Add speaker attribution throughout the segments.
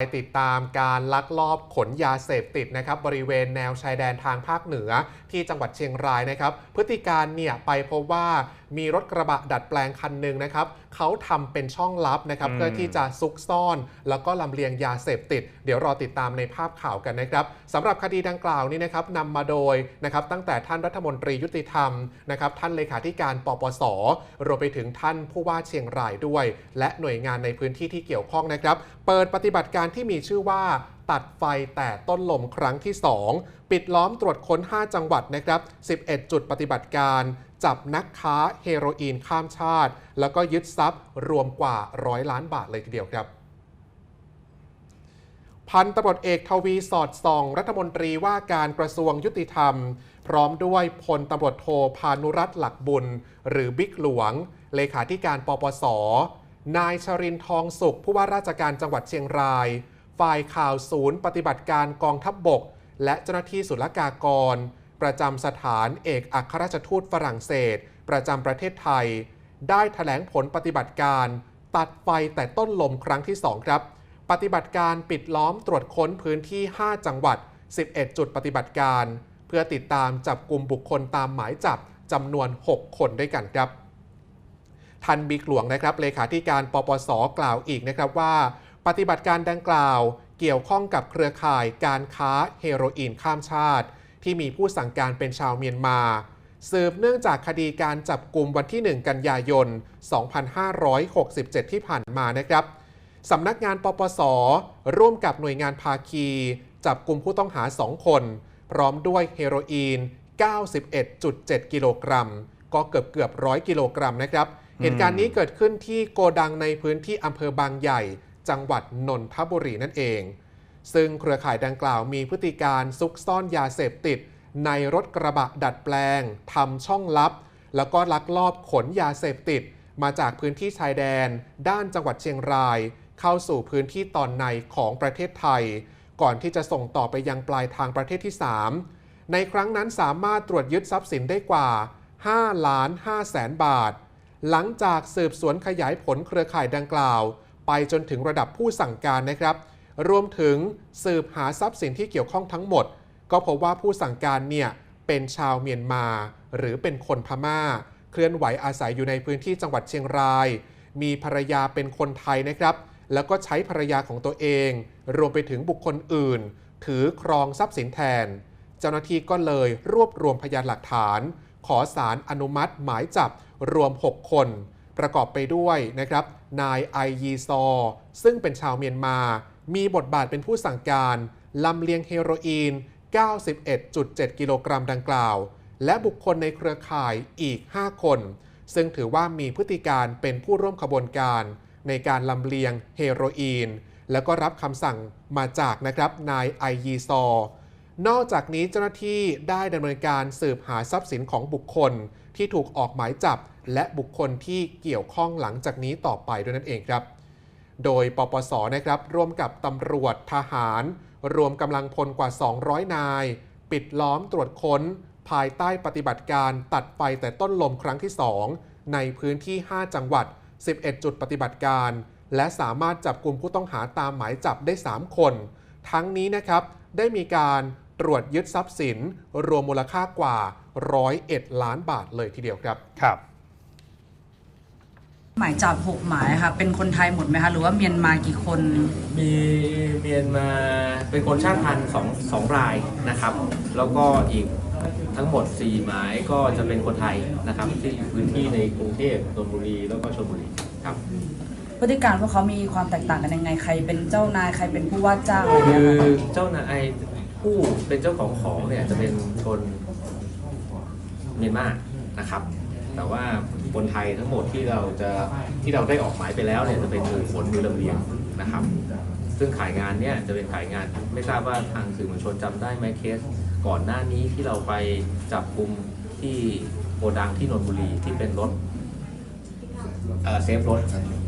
Speaker 1: ไปติดตามการลักลอบขนยาเสพติดนะครับบริเวณแนวชายแดนทางภาคเหนือที่จังหวัดเชียงรายนะครับ พฤติการเนี่ยไปพบว่ามีรถกระบะดัดแปลงคันหนึ่งนะครับเขาทำเป็นช่องลับนะครับ
Speaker 2: อืม
Speaker 1: เพื่อที่จะซุกซ่อน แล้วก็ลำเลียงยาเสพติด เดี๋ยวรอติดตามในภาพข่าวกันนะครับสำหรับคดีดังกล่าวนี้นะครับนำมาโดยนะครับตั้งแต่ท่านรัฐมนตรียุติธรรมนะครับท่านเลขาธิการปปส รวมไปถึงท่านผู้ว่าเชียงรายด้วย และหน่วยงานในพื้นที่ที่เกี่ยวข้องนะครับ เปิดปฏิบัติการที่มีชื่อว่า ตัดไฟแต่ต้นลมครั้งที่ 2 ปิดล้อมตรวจค้น 5 จังหวัดนะครับ 11 จุดปฏิบัติการ จับนักค้าเฮโรอีนข้ามชาติ แล้วก็ยึดทรัพย์รวมกว่าร้อยล้านบาทเลยทีเดียวครับพันตำรวจเอกทวีสอดส่อง รัฐมนตรีว่าการกระทรวงยุติธรรม พร้อมด้วยพลตำรวจโทพานุรัตน์หลักบุญ หรือบิ๊กหลวง เลขาธิการปปส นายชรินทร์ทองสุข ผู้ว่าราชการจังหวัดเชียงราย ฝ่ายข่าวศูนย์ ปฏิบัติการกองทัพบบก และเจ้าหน้าที่ศุลกากร ประจำสถานเอกอัครราชทูตฝรั่งเศส ประจำประเทศไทย ได้แถลงผลปฏิบัติการ ตัดไฟแต่ต้นลมครั้งที่ 2 ครับ ปฏิบัติการปิดล้อมตรวจค้นพื้นที่ 5 จังหวัด 11 จุดปฏิบัติการ เพื่อติดตามจับกลุ่มบุคคลตามหมายจับจำนวน 6 คนด้วยกันครับทันบิ๊กหลวงนะครับเลขาธิการปปสกล่าวอีกนะครับว่า ปฏิบัติการดังกล่าวเกี่ยวข้องกับเครือข่ายการค้าเฮโรอีนข้ามชาติ ที่มีผู้สั่งการเป็นชาวเมียนมา สืบเนื่องจากคดีการจับกลุ่มวันที่ 1 กันยายน 2567 ที่ผ่านมานะครับสำนักงานปปส ร่วมกับหน่วยงานภาคี จับกลุ่มผู้ต้องหา 2 คน พร้อมด้วยเฮโรอีน 91.7 กิโลกรัม ก็เกือบเกือบร้อยกิโลกรัมนะครับ เหตุการณ์นี้เกิดขึ้นที่โกดังในพื้นที่อำเภอบางใหญ่ จังหวัดนนทบุรีนั่นเอง ซึ่งเครือข่ายดังกล่าวมีพฤติการซุกซ่อนยาเสพติด ในรถกระบะดัดแปลงทำช่องลับ แล้วก็ลักลอบขนยาเสพติด มาจากพื้นที่ชายแดน ด้านจังหวัดเชียงราย เข้าสู่พื้นที่ตอนในของประเทศไทย ก่อนที่จะส่งต่อไปยังปลายทางประเทศที่ 3 ในครั้งนั้นสามารถตรวจยึดทรัพย์สินได้กว่า5ล้าน5แสนบาท หลังจากสืบสวนขยายผลเครือข่ายดังกล่าว ไปจนถึงระดับผู้สั่งการนะครับ รวมถึงสืบหาทรัพย์สินที่เกี่ยวข้องทั้งหมด ก็พบว่าผู้สั่งการเนี่ยเป็นชาวเมียนมา หรือเป็นคนพม่า เคลื่อนไหวอาศัยอยู่ในพื้นที่จังหวัดเชียงราย มีภรรยาเป็นคนไทยนะครับ แล้วก็ใช้ภรรยาของตัวเอง รวมไปถึงบุคคลอื่น ถือครองทรัพย์สินแทน เจ้าหน้าที่ก็เลยรวบรวมพยานหลักฐาน ขอสารอนุมัติหมายจับรวม 6 คน ประกอบไปด้วยนะครับ นายไอยีซอ ซึ่งเป็นชาวเมียนมา มีบทบาทเป็นผู้สั่งการลำเลียงเฮโรอีน 91.7 กิโลกรัมดังกล่าว และบุคคลในเครือข่ายอีก 5 คน ซึ่งถือว่ามีพฤติการเป็นผู้ร่วมขบวนการ ในการลำเลียงเฮโรอีน แล้วก็รับคำสั่งมาจากนะครับนายไอยีซอ นอกจากนี้เจ้าหน้าที่ได้ดำเนินการสืบหาทรัพย์สินของบุคคล ที่ถูกออกหมายจับ และบุคคลที่เกี่ยวข้องหลังจากนี้ต่อไปด้วยนั่นเองครับ โดยปปสนะครับร่วมกับตำรวจทหาร รวมกำลังพลกว่า 200 นาย ปิดล้อมตรวจค้น ภายใต้ปฏิบัติการตัดไฟแต่ต้นลมครั้งที่ 2 ในพื้นที่ 5 จังหวัด 11 จุดปฏิบัติการ และสามารถจับกลุ่มผู้ต้องหาตามหมายจับได้ 3 คน ทั้งนี้นะครับได้มีการ ตรวจยึดทรัพย์สิน รวมมูลค่ากว่า 101 ล้านบาทเลยทีเดียวครับ
Speaker 2: ครับ
Speaker 3: หมายจับหกหมายค่ะเป็นคนไทยหมดไหมคะหรือว่าเมียนมากี่คน
Speaker 4: มีเมียนมาเป็นคนชาติพันธุ์สองสองรายนะครับ แล้วก็อีกทั้งหมด 4 หมายก็จะเป็นคนไทยนะครับที่อยู่พื้นที่ในกรุงเทพนนทบุรีแล้วก็ชลบุรีครับ
Speaker 3: พฤติการพวกเขามีความแตกต่างกันยังไงใครเป็นเจ้านายใครเป็นผู้ว่าจ้างอะไร
Speaker 4: คื
Speaker 3: เงี้ย
Speaker 4: อ
Speaker 3: ค่ะ
Speaker 4: เจ้านาย ผู้เป็นเจ้าของของเนี่ยจะเป็นคนเมียนมานะครับ แต่ว่าคนไทยทั้งหมดที่เราจะที่เราได้ออกหมายไปแล้วเนี่ยจะเป็นมือขนมือลำเลียงนะครับ ซึ่งขายงานเนี่ยจะเป็นขายงานไม่ทราบว่าทางสื่อมวลชนจำได้ไหมเคส ก่อนหน้านี้ที่เราไปจับกลุ่มที่โกดังที่นนทบุรีที่เป็นรถเซฟรถ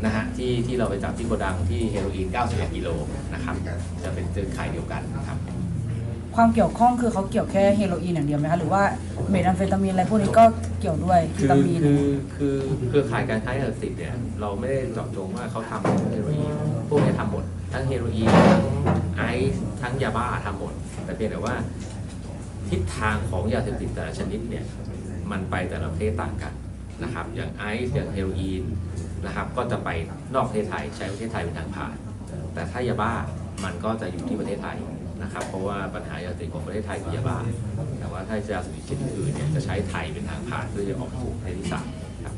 Speaker 4: นะฮะที่ที่เราไปจับที่โกดังที่เฮโรอีน91กิโลนะครับจะเป็นเครือขายเดียวกันนะครับ
Speaker 3: ความเกี่ยวข้องคือเขาเกี่ยวแค่เฮโรอีนอย่างเดียวไหมคะหรือว่าเมทแอมเฟตามีนอะไรพวกนี้ก็เกี่ยวด้วย
Speaker 4: คือ
Speaker 3: ตามีน
Speaker 4: คือคือเครือข่ายการค้ายาเสพติดเนี่ยเราไม่ได้เจาะจงว่าเขาทำเฮโรอีนพวกนี้ทำหมด ทั้งเฮโรอีนทั้งไอซ์ทั้งยาบ้าทำหมด แต่เพียงแต่ว่า ทิศทางของยาเสพติดแต่ละชนิดเนี่ยมันไปแต่ละประเทศต่างกันนะครับ อย่างไอซ์อย่างเฮโรอีนนะครับ ก็จะไปนอกประเทศไทยใช้ประเทศไทยเป็นทางผ่าน แต่ถ้ายาบ้ามันก็จะอยู่ที่ประเทศไทย นะครับเพราะว่าปัญหายาเสพติดของประเทศไทยคือยาบ้าแต่ว่าถ้ายาเสพติดชนิดอื่นเนี่ยจะใช้ไทยเป็นทางผ่านเพื่อจะออกสู่ประเทศที่สามครับ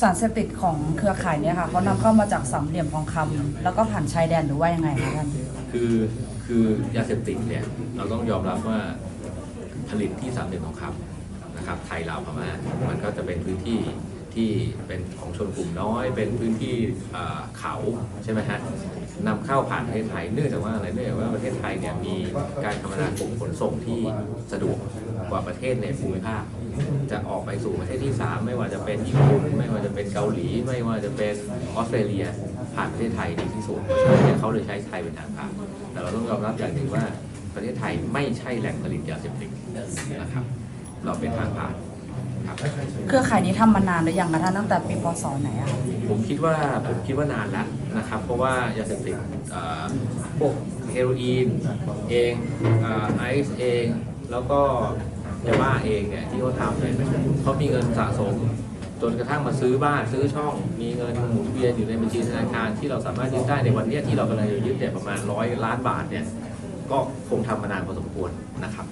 Speaker 3: สารเสพติดของเครือข่ายเนี่ยค่ะเขานำเข้ามาจากสามเหลี่ยมทองคำแล้วก็ผ่านชายแดนหรือว่ายังไงคะท่าน
Speaker 4: คือคือยาเสพติดเนี่ยเราต้องยอมรับว่าผลิตที่สามเหลี่ยมทองคำนะครับไทยลาวพม่ามันก็จะเป็นพื้นที่ ที่เป็นของชนกลุ่มน้อย เป็นพื้นที่เขาใช่ไหมฮะนำเข้าผ่านประเทศไทยเนื่องจากว่าอะไรเนื่องจากว่าประเทศไทยเนี่ยมีการคมนาคมขนส่งที่สะดวกกว่าประเทศในภูมิภาคจะออกไปสู่ประเทศที่ 3 ไม่ว่าจะเป็นญี่ปุ่นไม่ว่าจะเป็นเกาหลี ไม่ว่าจะเป็นออสเตรเลีย ผ่านประเทศไทยดีที่สุดเพราะฉะนั้นเขาเลยใช้ไทยเป็นทางผ่านแต่เราต้องยอมรับอย่างหนึ่งว่าประเทศไทยไม่ใช่แหล่งผลิตยาเสพติดนะครับ เราเป็นทางผ่าน
Speaker 3: เครือข่ายนี้ทำมานานหรือยังคะท่านตั้งแต่ปีพศไหนอะคะ
Speaker 4: ผมคิดว่าผมคิดว่านานแล้วนะครับ เพราะว่ายาเสพติดเอ่อพวกเฮโรอีนเองเอ่อไอซ์เอง แล้วก็ยาบ้าเองเนี่ยที่เขาทำเนี่ยเขามีเงินสะสม จนกระทั่งมาซื้อบ้านซื้อช่อง มีเงินหมุนเวียนอยู่ในบัญชีธนาคารที่เราสามารถยึดได้ในวันเนี้ยที่เรากำลังจะยึดเนี่ยประมาณร้อยล้านบาทเนี่ยก็คงทำมานานพอสมควรนะครับ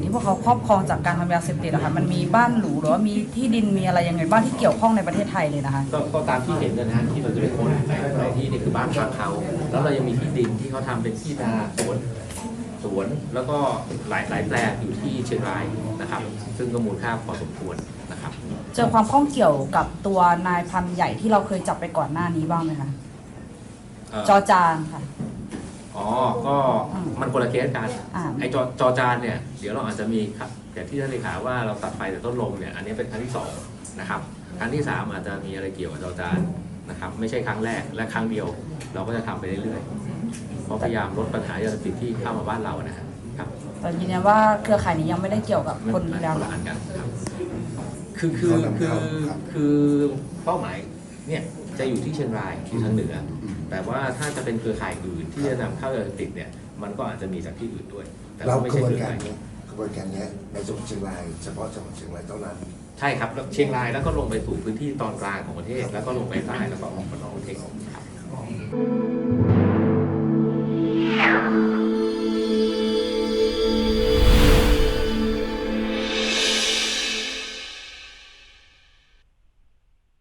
Speaker 3: นี่พวกเขาครอบครองจากการทำยาเสพติดอะค่ะมันมีบ้านหรูหรือว่ามีที่ดินมีอะไรยังไงบ้างที่เกี่ยวข้องในประเทศไทยเลยนะคะ
Speaker 4: ก็ก็ตามที่เห็นนะฮะที่เราจะไปค้นในในที่นี่คือบ้านพักเขา แล้วเรายังมีที่ดินที่เขาทำเป็นที่นาสวนสวนแล้วก็หลายหลายแปลงอยู่ที่เชียงรายนะครับ ซึ่งก็มูลค่าพอสมควรนะครับ
Speaker 3: เจอความข้องเกี่ยวกับตัวนายพันใหญ่ที่เราเคยจับไปก่อนหน้านี้บ้างไหมคะ
Speaker 4: เอ่อ
Speaker 3: จอจานค่ะ
Speaker 4: อ๋อ ก็มันคนละเคสกัน
Speaker 3: อ่า
Speaker 4: ไอ้จอจอจานเนี่ย เดี๋ยวเราอาจจะมีครับอย่างที่ท่านเลขาว่าเราตัดไฟแต่ต้นลมเนี่ย อันนี้เป็นครั้งที่สองนะครับ ครั้งที่สามอาจจะมีอะไรเกี่ยวกับจอจานนะครับ ไม่ใช่ครั้งแรกและครั้งเดียว เราก็จะทำไปเรื่อยๆ เพราะพยายามลดปัญหายาเสพติดที่เข้ามาบ้านเรานะครับครับ
Speaker 3: แต่ยืนยันว่าเครือข่ายนี้ยังไม่ได้เกี่ยวกับคน
Speaker 4: ไม่
Speaker 3: แล้ว
Speaker 4: ละอันกันครับ คือคือคือคือเป้าหมาย เนี่ยจะอยู่ที่เชียงรายอยู่ทางเหนือ แต่ว่าถ้าจะเป็นเครือข่ายอื่นที่จะนำเข้ายาเสพติดเนี่ยมันก็อาจจะมีจากที่อื่นด้วย แต่
Speaker 2: เรา
Speaker 4: ว่าไม่
Speaker 2: ก
Speaker 4: ใช่
Speaker 2: ระบว
Speaker 4: เคนรือ
Speaker 2: การ
Speaker 4: ข่าย
Speaker 2: เนี้ยกระบวนการเนี้ยในจังหวัดเชียงรายเฉพาะจังหวัดเชียงรายเท่านั้น
Speaker 4: ใช่ครับแล้วเชียงรายแล้วก็ลงไปสู่พื้นที่ตอนกลางของประเทศ แล้วก็ลงไปใต้แล้วก็ออกมานอกประเทศครับ